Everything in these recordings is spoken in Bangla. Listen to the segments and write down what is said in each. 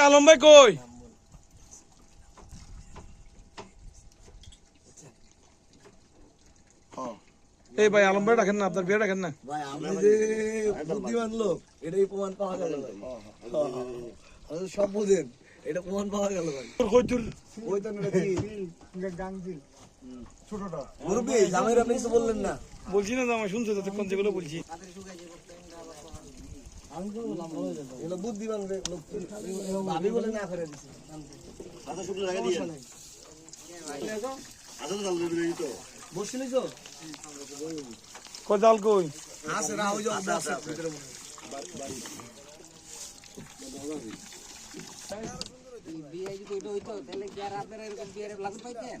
আলম ভাই কই? হ্যাঁ এই ভাই আলম ভাই রাখেন না আপনার বিয়ে রাখেন না। ভাই আপনি যে বুদ্ধিমান লোক এটাই প্রমাণ পাওয়া গেল সব বুঝেন এটা প্রমাণ পাওয়া গেল ভাই। তোর কই তোর ওই তো না কি? গাংজিল ছোটটা। মুরব্বি জামাইর আপনি কিছু বললেন না? বলছি না জামাই শুনছো তো কোন যেগুলো বলছি। আমি তো বললাম এটা বুদ্ধিমান ভাবি বলে না করে দিছে। আচ্ছা শুক্লা রাখা দিয়ে। আচ্ছা তো দিয়ে তো। বসছিলি তো? কই জাল কই? আছে না ওই আছে ভিতরে বিয়ে যদি ওইটা হইতো তাহলে কি আর আপনারা এরকম বিয়ের লাগু পাইতেন?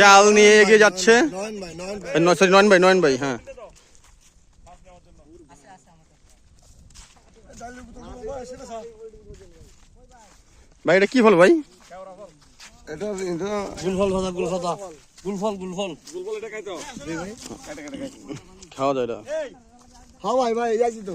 জাল নিয়ে এগিয়ে যাচ্ছে। নয়ন ভাই নয়ন ভাই। সরি নয়ন ভাই নয়ন ভাই হ্যাঁ। ভাই এটা কি ফল ভাই? খাওয়া যায় এটা। হ্যাঁ ভাই ভাই যাইছি তো।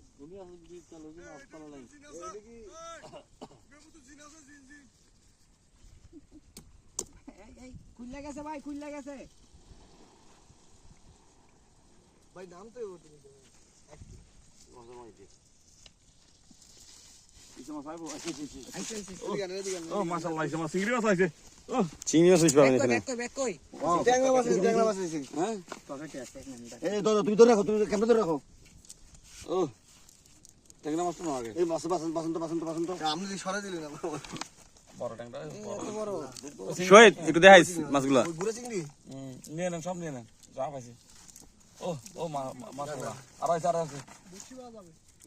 তো এই ধরো তুমি ধরে রাখো তুমি ধরে রাখো। ট্যাংরা মাছ তো না আগে। এই মাছ বাসন বাসন তো বাসন তো বাসন তো আপনি সরে দিলেন আমার বড় ট্যাংরা? শহীদ একটু দেখাইস মাছগুলা। গুড়া চিংড়ি? নিয়ে নেন সব নিয়ে নেন। যা পাইছি। ও ও মাশাআল্লাহ আর আছে আর আছে।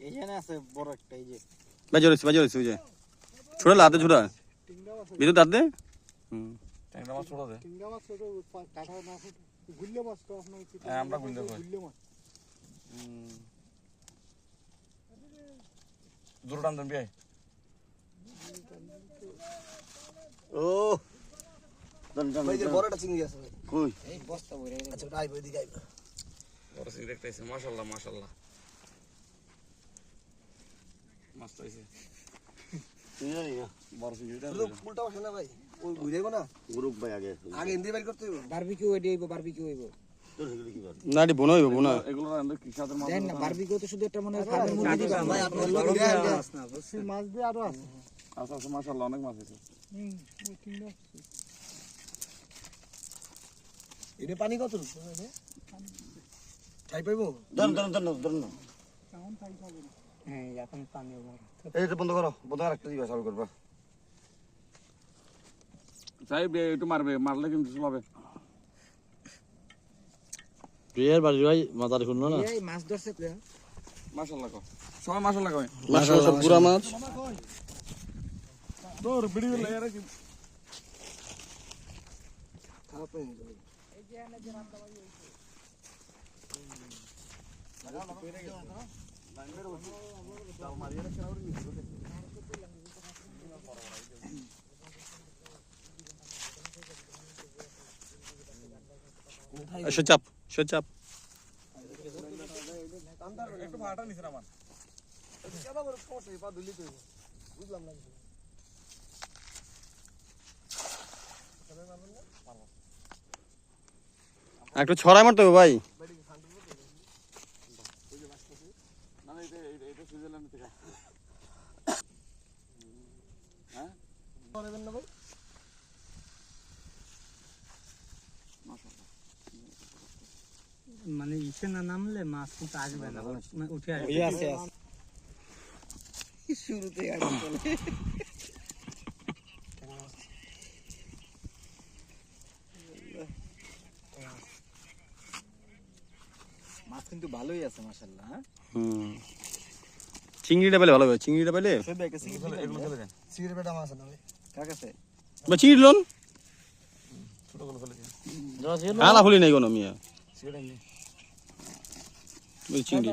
এইখানে আছে বড় একটা এই যে। বাজে রয়েছে বাজে রয়েছে ওই যে। ছোড়া লাতে ছোড়া। দে। হুম। ট্যাংরা মাছ ছোড়া দে। টিঙ্গা মাছ ছোট কাটা মাছ গুল্লে মাছ তো আপনার হ্যাঁ, আমরা গুল্লে মাছ। জোর টান দেন বিয়াই। ও। দন দন ভাই যে বড়টা চিংড়ি আছে ভাই। কই? এই বস্তা বইরে আচ্ছা ওটা আইবো এদিকে আইবো। বড় সিং দেখতে আইছে মাশাআল্লাহ মাশাআল্লাহ। মাছ তো আইছে। তুই জানি না? বড় এটা পুরো উল্টা বসে না ভাই? ওই না? গ্রুপ ভাই আগে। আগে হিন্দি বের করতে বারবিকিউ হইব বারবিকিউ হইব। না এটি বোনা হইব বোনা এগুলো রান্না কি সাদের মাছ দেন না বারবিকিউ তো শুধু একটা মনে হয় ফার্মের মুরগি দিবা। ভাই আপনার লোক মাছ দিয়ে আরও আছে। আচ্ছা আচ্ছা মাশাআল্লাহ অনেক মাছ আছে। এটা পানি কত ছাই পাইবো? ধরুন ধরুন ধরুন ধরুন হ্যাঁ এখন পানি এইটা বন্ধ করো বন্ধ একটা দিবা চালু করবা। চাই বে- একটু মারবে মারলে কিন্তু চলাবে। প্রিয়ার বাড়ি ভাই মাথার শুনলো না? এই মাছ ধরছে প্লেয়ার মাশাআল্লাহ কো সবাই মাশাআল্লাহ কয়। সব পুরা মাছ। তোর খারাপ হয়ে একটু ভাটা নিছেন আমার সমস্যা পা ধুলি না ছড়াই মারতে হবে ভাই। না না এটা এটা- এটা সুইজারল্যান্ড থেকে পারবেন না ভাই? মানে ইসে না নামলে মাছ কিন্তু আসবে না। মানে উঠে আসবে। শুরুতে মাছ কিন্তু ভালোই আছে মাশাআল্লাহ হ্যাঁ? হুম। চিংড়িটা পেলে ভালো হবে। চিংড়িটা পেলে? ফেলে মাছ না ভাই। কার কাছে? বা চিংড়ি লোন? ছোটগুলো ফেলে দেন। আলা খুলি নাই কোনো মিয়া। নিয়ে ওই চিংড়ি।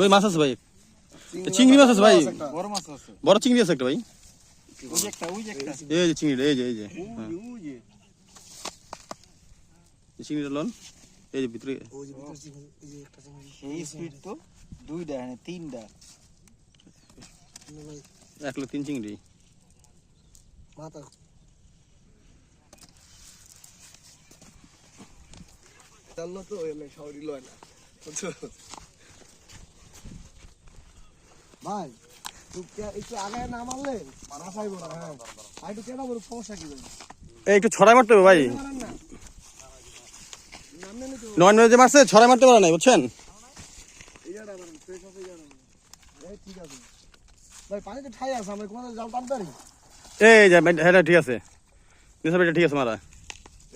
ওই মাছ আছে ভাই। চিংড়ি মাছ আছে ভাই। বড় মাছ আছে। বড় চিংড়ি আছে একটা ভাই। ওই একটা ওই একটা এই যে চিংড়ি এই যে এই যে। হ্যাঁ। ওই এই চিংড়িটা লোন। এই যে ভিতরে। ওই যে ভিতর চিংড়ি, এই যে একটা চিংড়ি। সেই স্পিড তো দুইটা হ্যাঁ তিনটা। তিন চিংড়ি। মাথা। জানলো তো এমনি শহরই লয় না। বুঝছ? ভাই একটু আগে না মারলে মারা পাইব না একটু কেনা বড় সমস্যা কি একটু ছড়াই মারতে হবে ভাই। নয় নয় যে মারছে ছড়াই পারে নাই বুঝছেন? ঠিক আছে। ভাই পানিতে ঠাই আছে আমরা কোন জাল টানতে পারি? এই যে হ্যাঁ ঠিক আছে। ঠিক আছে মারা।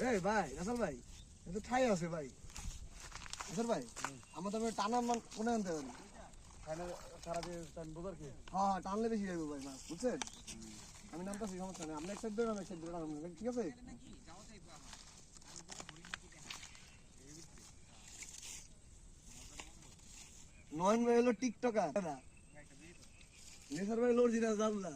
এই ভাই রাসেল ভাই। এটা ঠাই আছে ভাই। ভাই? টানা মান কোনে আনতে পারি? সারা দিয়ে টান বোঝার কি? হ্যাঁ টানলে বেশি যাবে ভাই মাছ বুঝছেন? আমি নামতাছি সমস্যা নেই। আপনি এক সাইড ধরে আমি এক সাইড ধরে ঠিক আছে? নয়ন ভাই হলো টিকটকার নেসার ভাই লোর জিনা জানলা।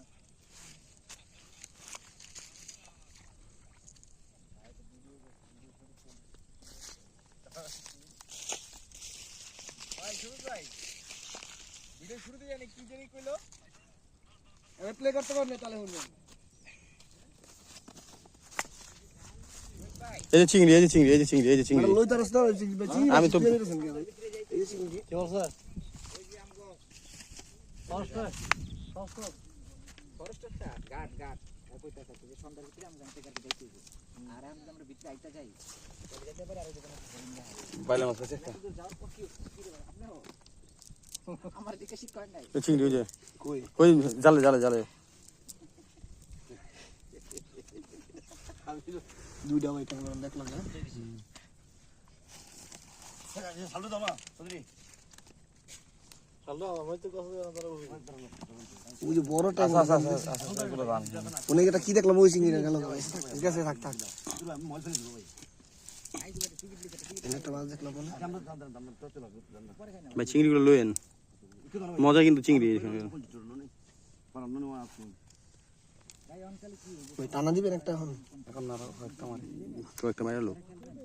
এবার প্লে করতে পারবে তাহলে শুনবেন এই যে চিংড়ি এই যে চিংড়ি এই যে চিংড়ি এই যে চিংড়ি। লই তারস না চিংড়ি আমি তো- কি এই যে চিংড়ি কি বলছ? ফরেস্টারটা গাট গাট। আর কইতা থাকে? যে সন্ধ্যার ভিতরে আমরা জানতে যাইতে আর আমরা আমরা ভিতরে আইতা যাই। চলে যেতে পারে আর দোকানে বাইলে মাছ আছে একটা কি কি আমার দিকে শিখ করেন নাই। চিংড়ি ওই যে। কই? ওই জালে জালে জালে। দুইটা ভাই টাকা দেখলাম না। সালু দাও চৌধুরী। ওই যে বড় টাকা আচ্ছা আচ্ছা আচ্ছা আচ্ছা এগুলো রান অনেক এটা কি দেখলাম? ওই চিংড়ি গেল। ঠিক আছে থাক থাক। ভাই চিংড়িগুলো লইয়েন। মজা কিন্তু চিংড়ি ওই টানা দিবেন একটা এখন? মারি কয়েকটা মারা লোক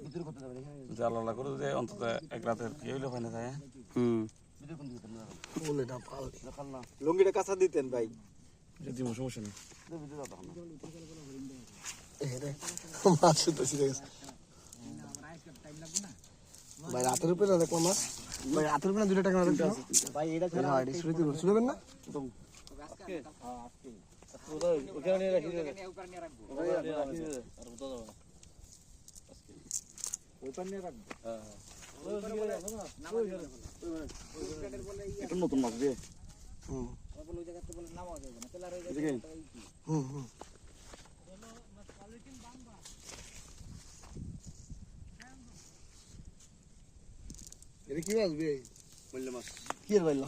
ভিতরে করতে যাবে এখানে জালালা করে যে অন্তত এক রাতের কি হইল হয় হুম। লুঙ্গিটা কাঁচা দিতেন ভাই। যদি সমস্যা নেই। মাছ শুধু ভাই রাতের উপরে ভাই রাতের উপরে না দুটো টাকা ভাই এটা ছাড়া আইডি শুরু দিব শুরুবেন না ওখানে নিয়ে রাখব ওইখানে নিয়ে রাখব এটা নতুন মাছ দিয়ে। হুম। ওই জায়গাতে বলে নামাও যাবে না তাহলে আর ওই হুম হুম। এটা কি মাছ বে? বললে মাছ। কি এর বাইলা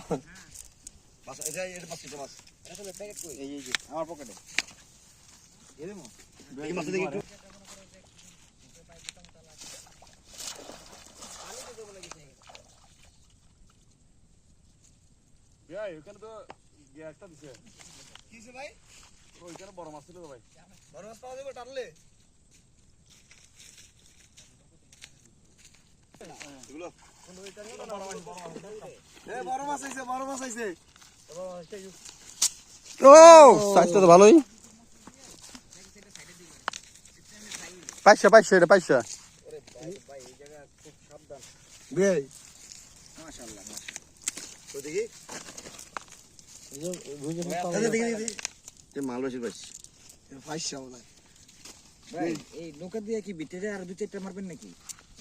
মাছ এটা এটা মাছ এটা মাছ। আসলে প্যাকেট কই? এই এই আমার পকেটে এরকম এই মাছ দেখি একটু। ভাই ওখানে তো গ্যাসটা দিছে। কিছে ভাই? ওইখানে বড় মাছ ছিল তো ভাই। বড় মাছ পাওয়া যাবে টানলে। এগুলো এ বড় মাছ আইছে বড় মাছ আইছে। ও সাইজটা তো ভালোই। এটা পাইছি। এই নৌকা দিয়ে কি বিটে আর দু চারটা মারবেন নাকি?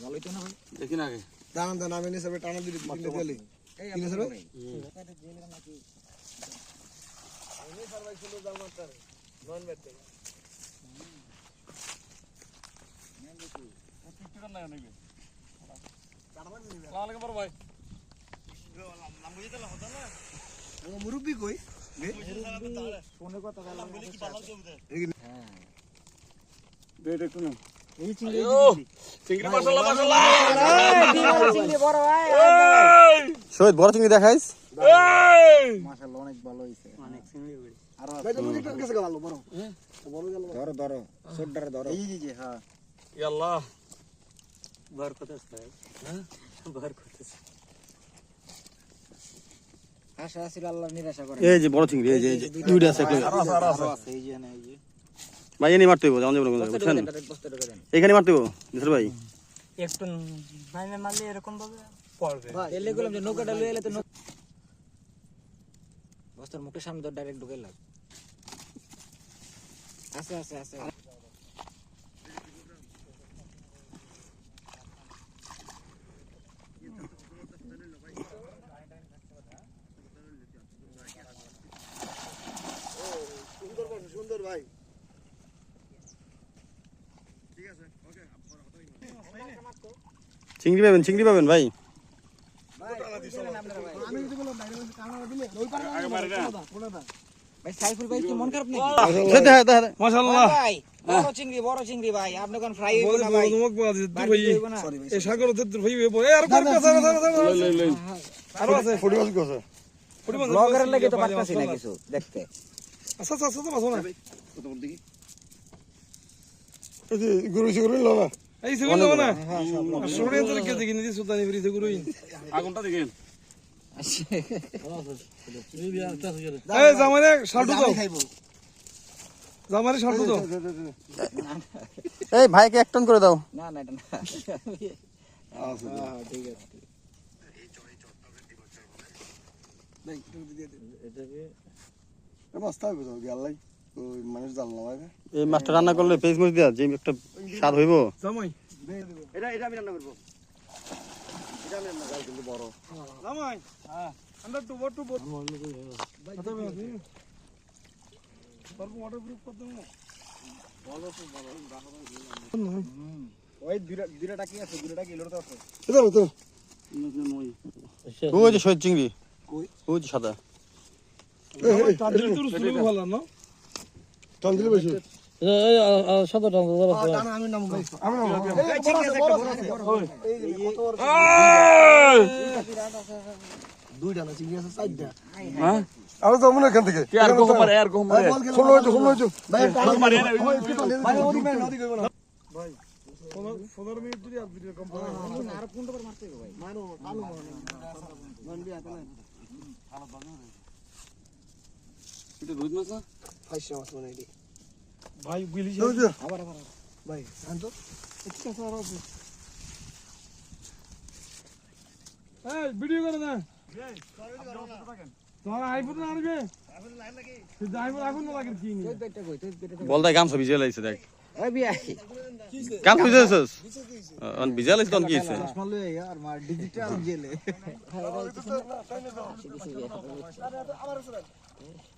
ভালোই তো না ভাই। দেখি না আগে। দাঁড়ান দাঁড়ান আমি নিয়ে যাবে টানা দিলে তিনটে দিলে এই কি আপনার রে? ভাই নৌকাটা জেলে নাকি ভাই মুরব্বি? কই ফোনে কথা বলা হ্যাঁ একটু না। এই চিংড়ি চিংড়ি শহীদ বড় দেখাইস? অনেক ভালো অনেক ধরো ধরো সোডারে ধরো। এই যে হ্যাঁ। ভর করতেছে আশা আল্লাহ নিরাশা করে। এই যে বড় চিংড়ি এই যে দুইটা আছে একটা আরও আছে এই যে এই যে। ভাই এনে মারতে হইব যেমন যেমন বুঝছেন? এখানে মারতে হইব নিসার ভাই। একটু নাইমে মারলে এরকম ভাবে পড়বে। এলে গেলাম যে নৌকাটা লয়ে এলে তো বস্তার মুখের সামনে তো ডাইরেক্ট ঢুকে লাগ আছে আছে আছে। সুন্দর ভাই। চিংড়ি পাবেন চিংড়ি পাবেন ভাই মন দেখতে আচ্ছা আচ্ছা আচ্ছা না গুরু গুরু এই সেগুলো দাও না? সোড়ে তো কে দেখি নিদি সুতানি ফ্রি সেগুলো আগুনটা দেখেন। এই জামারে শালটু দাও জামারে শালটু দাও এই ভাইকে এক টন করে দাও। না না এটা না। হ্যাঁ, ঠিক আছে। ভাই তুমি দিয়ে দে। এ মাছ মানুষ এই মাছটা রান্না করলে পেঁয়াজ মরিচ দেওয়া যে একটা স্বাদ হইব জামাই এটা এটা আমি রান্না করব এটা আমি রান্না করব কিন্তু বড় জামাই হ্যাঁ আন্ডার টু বট টু বট আচ্ছা ভাই তারপর ওয়াটারপ্রুফ করতে না ওই দুইটা দুইটা টাকি আছে দুইটা টাকি লোড়তে আছে এটা তো ওই যে শহীদ চিংড়ি ওই যে সাদা এই না চিংড়ি আছে হ্যাঁ? আরও তো মনে এখান থেকে। আর কো মারে আর কো মারে? ষোলো হয়েছে ষোলো হয়েছে ভাই টানা মারি। ভাই ওদিক না ওদিক না ভাই 15 মিনিট ধরে আর ভিডিও কম আর কোনটা মারতে ভাই? মারো টানো মান বিয়া তাহলে এটা রোজ মাছ না ফাইসা মাছ মানে এটি ভাই বিলি আবার আবার ভাই আনতো ঠিক আছে আর আছে এই ভিডিও করে না তোমার আইফোন আনবে আইফোন আগুন না লাগে কি তুই বেটা কই তুই বেটা বলদাই গামছা ভিজে লাইছে দেখ ওই বিয়া গামছা ভিজে লাইছিস অন ভিজে লাইছিস তখন কি হইছে মারলে আর মার ডিজিটাল জেলে বিয়া দিনকে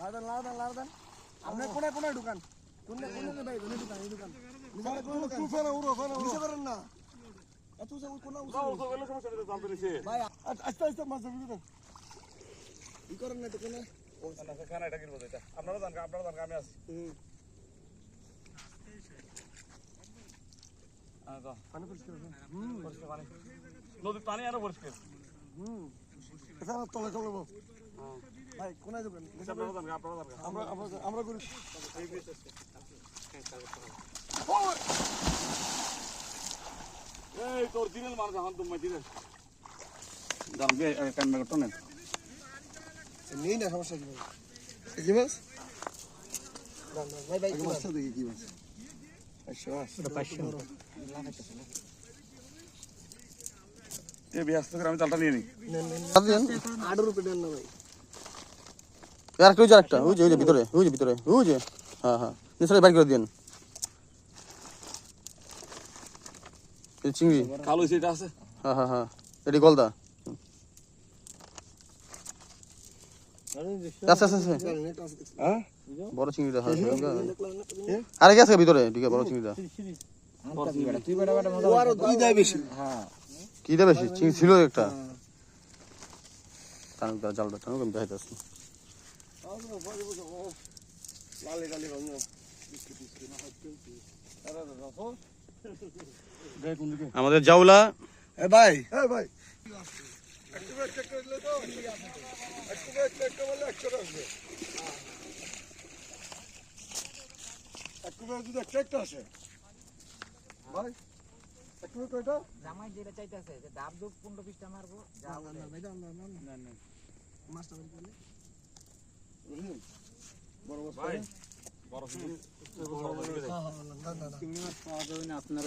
লাড়া লাড়া লাড়া আপনি কোনায় কোনায় ঢুকান? কোনে কোনে ভাই কোনে ঢুকান এই ঢুকান। নিচে কোনে ঢুকান? তুই ফেরা উড়ো ফেরা উড়ো করেন না। এত ওই কোনা যাও, যাও, এলে সমস্যা নেই, জাল পেরেছে। ভাই আস্তে আস্তে মাছ ধরবি তো ই করেন না তো কোনা না, খানা এটা কিনবো এটা। আপনারা যান, আপনারা যান, আমি আছি। হ্যাঁ, পানি পরিষ্কার আছে পরিষ্কার পানি। নদীর পানি আরও পরিষ্কার। হুম। আচ্ছা তলে চলে বল ভাই কোনায় যান। আমরা আমরা আমরা করি এই তোর দিনের মানুষ এখন তুমি দিনের জাল দিয়ে কান্না করতো না? নেই না সমস্যা কি কি মাছ? ভাই ভাই দেখি কি মাছ। আচ্ছা আমি জালটা নিয়ে নিই আটের উপরে দেন না ভাই আর একটা ওই যে আরেকটা ওই যে ওই যে ভিতরে ওই যে ভিতরে ওই যে হ্যাঁ হ্যাঁ নিশ্চয়ই বাইর করে দিন চিংড়ি। কালো সেটা আছে? হ্যাঁ হ্যাঁ হ্যাঁ এটি গলদা। হ্যাঁ? বড় চিংড়িটা হ্যাঁ আরে গেছে ভিতরে ঠিক আছে বড় চিংড়িটা। হ্যাঁ। কি দেবে চিংড়ি ছিল একটা। টানুক দা জালটা টানুক আমি ভাঙো আমাদের জাউলা এ ভাই এ ভাই একটু চেক করে দিলে তো একটু চেক করলে একশো আসবে একটু যদি একটা আসে ভাই একটু কয়টা জামাই যেটা চাইতেছে যে দুব পিসটা মারবো যা বলে। না না না না মাছটা বের আপনার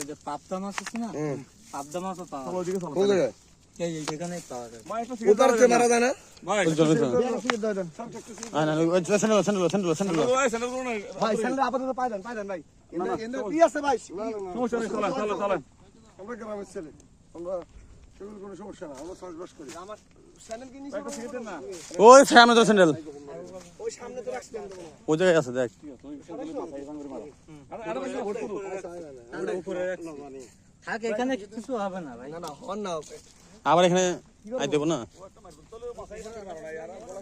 কোন কোনো সমস্যা না আমরা চাষবাস করি আমার ওই সামনে তো স্যান্ডেল। ওই জায়গায় আছে দেখ। ভাই এখানে কিছু হবে না আবার এখানে আই দেবো না?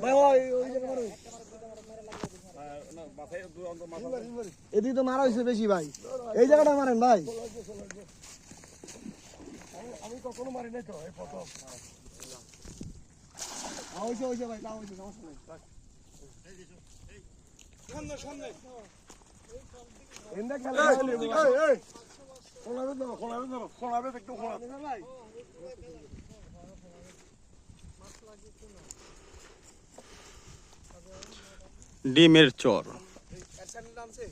ভাই ওই ওই জায়গা মারো। এদিকে তো মারা হয়েছে বেশি ভাই। এই জায়গাটা মারেন ভাই। আমি কখনো মারি নাই তো এই প্রথম। হয়েছে হয়েছে ভাই তাও হয়েছে সমস্যা নেই সামনে সামনে এন্দা খেলা এই এই খোলাবে ধরো খোলাবে ধরো খোলাবে একটু খোলাবে ভাই ডিমের চর আনছে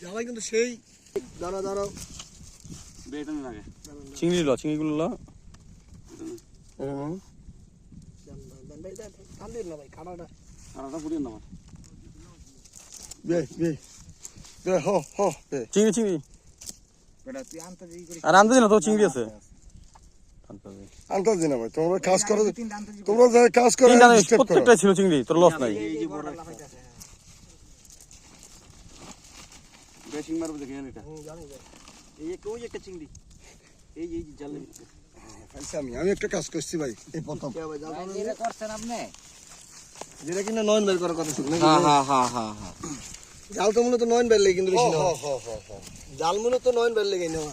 জামাই কিন্তু সেই। দাঁড়া দাঁড়াও। বেটা লাগে। চিংড়ি ল চিংড়িগুলো ল। বে চিংড়ি চিংড়ি। আর আনতে না তো চিংড়ি আছে। আনতে দে। ভাই তোমরা কাজ করো তিনটা আনতে দিই তোমরা যারা কাজ করো তিনটা নেই, ডিস্টার্ব করো। প্রত্যেকটাই ছিল চিংড়ি তোর লস নাই। বেশিং মারবে দেখি এটা এই একটা ওই একটা চিংড়ি। এই এই জালের আমি আমি একটা কাজ করছি ভাই এই প্রথম। যেটা করছেন আপনি? যেটা কিনা নয়ন বের করার কথা ছিল? হ্যাঁ হ্যাঁ হ্যাঁ হ্যাঁ জাল তো মূলত নয়ন বের লেগে কিন্তু বেশি না। জাল মূলত নয়ন বের লেগে নেওয়া।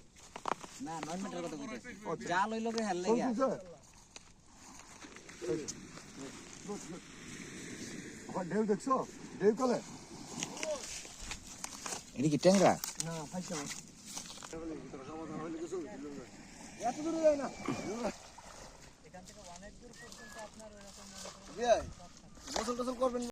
না নয় মিটার কথা বলতেছি জাল হইল কে হেল লেগে ঢেউ দেখছ? ঢেউ কলে? এটা কি ট্যাংরা? না ফাইসা এত দূরে যায় না। গোসল টোসল করবেন